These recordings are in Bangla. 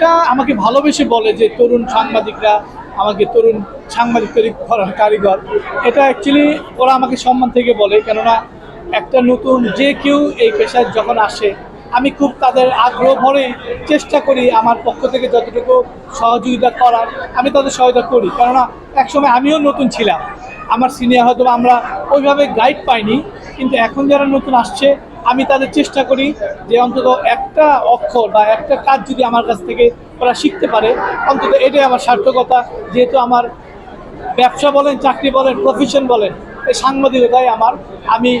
এটা আমাকে ভালোবেসে বলে যে তরুণ সাংবাদিকরা আমাকে তরুণ সাংবাদিক তৈরি করার কারিগর। এটা অ্যাকচুয়ালি ওরা আমাকে সম্মান থেকে বলে, কেননা একটা নতুন যে কেউ এই পেশায় যখন আসে, আমি খুব তাদের আগ্রহ ভরে চেষ্টা করি আমার পক্ষ থেকে যতটুকু সহযোগিতা করার, আমি তাদের সহায়তা করি। কেননা একসময় আমিও নতুন ছিলাম। আমার সিনিয়র হয়তো আমরা ওইভাবে গাইড পাইনি, কিন্তু এখন যারা নতুন আসছে আমি তাদের চেষ্টা করি যে অন্তত একটা অক্ষর বা একটা কাজ যদি আমার কাছ থেকে ওরা শিখতে পারে, অন্তত এটাই আমার সার্থকতা। যেহেতু আমার ব্যবসা বলেন, চাকরি বলেন প্রফেশন বলেন, এই সাংবাদিকতাই আমার। আমি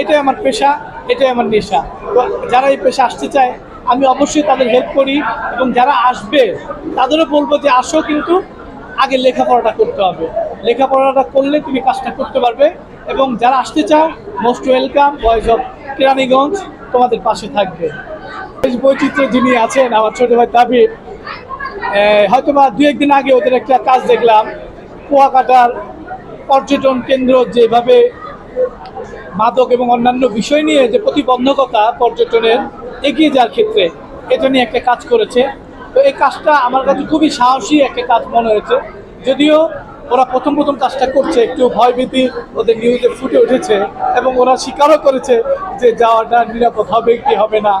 এটাই আমার পেশা, এটাই আমার নেশা। তো যারা এই পেশা আসতে চায়, আমি অবশ্যই তাদের হেল্প করি এবং যারা আসবে, তাদেরও বলব যে আসো কিন্তু আগে লেখাপড়াটা করতে হবে। লেখাপড়াটা করলে তুমি কাজটা করতে পারবে এবং যারা আসতে চাও most welcome boys of Keraniganj তোমাদের পাশে থাকবে। দেশ বৈচিত্র্য যিনি আছেন, আমার ছোট ভাই তাবিব হয়তো বা দু একদিন আগে ওদের একটা কাজ দেখলাম, কুয়াকাটার পর্যটন কেন্দ্র যেভাবে মাদক এবং অন্যান্য বিষয় নিয়ে যে প্রতিবন্ধকতা পর্যটনের এগিয়ে যাওয়ার ক্ষেত্রে এটা নিয়ে একটা কাজ করেছে। তো এই কাজটা আমার কাছে খুবই সাহসী একটা কাজ মনে হয়েছে। যদিও ওরা প্রথম প্রথম কাজটা করছে, একটু ভয়ভীতি ওদের নিউজে ফুটে উঠেছে এবং ওরা স্বীকারও করেছে যে যাওয়াটা নিরাপদ হবে কি হবে না।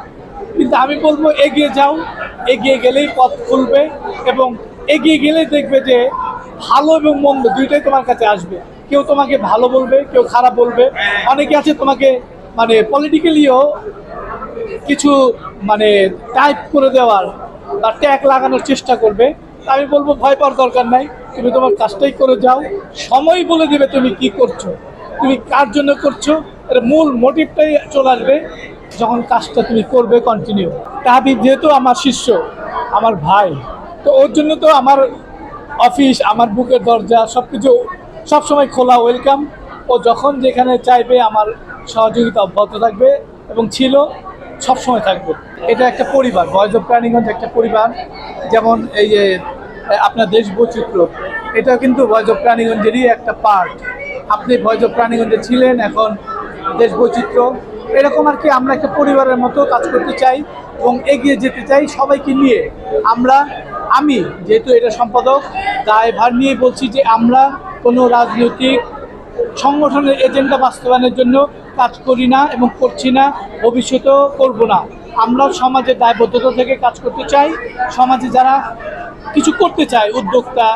কিন্তু আমি বলব, এগিয়ে যাও, এগিয়ে গেলেই পথ খুলবে এবং এগিয়ে গেলেই দেখবে যে ভালো এবং মন্দ দুইটাই তোমার কাছে আসবে। কেউ তোমাকে ভালো বলবে, কেউ খারাপ বলবে। অনেকে আছে তোমাকে মানে পলিটিক্যালিও কিছু মানে টাইপ করে দেওয়ার বা ট্যাগ লাগানোর চেষ্টা করবে। আমি বলব ভয় পাওয়ার দরকার নাই। তুমি তোমার কাজটাই করে যাও। সময় বলে দেবে তুমি কি করছ, তুমি কার জন্য করছ। এর মূল মোটিভটাই চলে আসবে যখন কাজটা তুমি করবে কন্টিনিউ তাহাবিব যেহেতু আমার শিষ্য, আমার ভাই, তো ওর জন্য তো আমার অফিস আমার বুকের দরজা সব কিছু সবসময় খোলা ওয়েলকাম ও যখন যেখানে চাইবে আমার সহযোগিতা অব্যাহত থাকবে এবং ছিল, সবসময় থাকবে। এটা একটা পরিবার ভয়েস অফ প্রাণীগঞ্জ একটা পরিবার। যেমন এই যে আপনার দেশ বৈচিত্র্য এটা কিন্তু ভয়েস অফ প্রাণীগঞ্জেরই একটা পার্ট আপনি ভয়েস অফ প্রাণীগঞ্জে ছিলেন, এখন দেশ বৈচিত্র্য এরকম আর কি আমরা একটা পরিবারের মতো কাজ করতে চাই এবং এগিয়ে যেতে চাই সবাইকে নিয়ে। আমরা, আমি যেহেতু এটা সম্পাদক, দায়ভার নিয়ে বলছি যে আমরা কোনো রাজনৈতিক সংগঠনের এজেন্ডা বাস্তবায়নের জন্য কাজ করি না এবং করছি না, ভবিষ্যতেও করব না। আমরা সমাজের দায়বদ্ধতা থেকে কাজ করতে চাই। সমাজে যারা কিছু করতে চায়, উদ্যোক্তা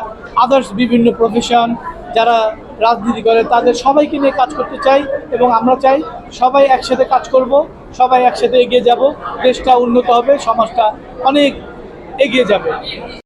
আদার্স বিভিন্ন প্রফেশন যারা রাজনীতি করে, তাদের সবাইকে নিয়ে কাজ করতে চাই এবং আমরা চাই সবাই একসাথে কাজ করব, সবাই একসাথে এগিয়ে যাব, দেশটা উন্নত হবে, সমাজটা অনেক এগিয়ে যাবে।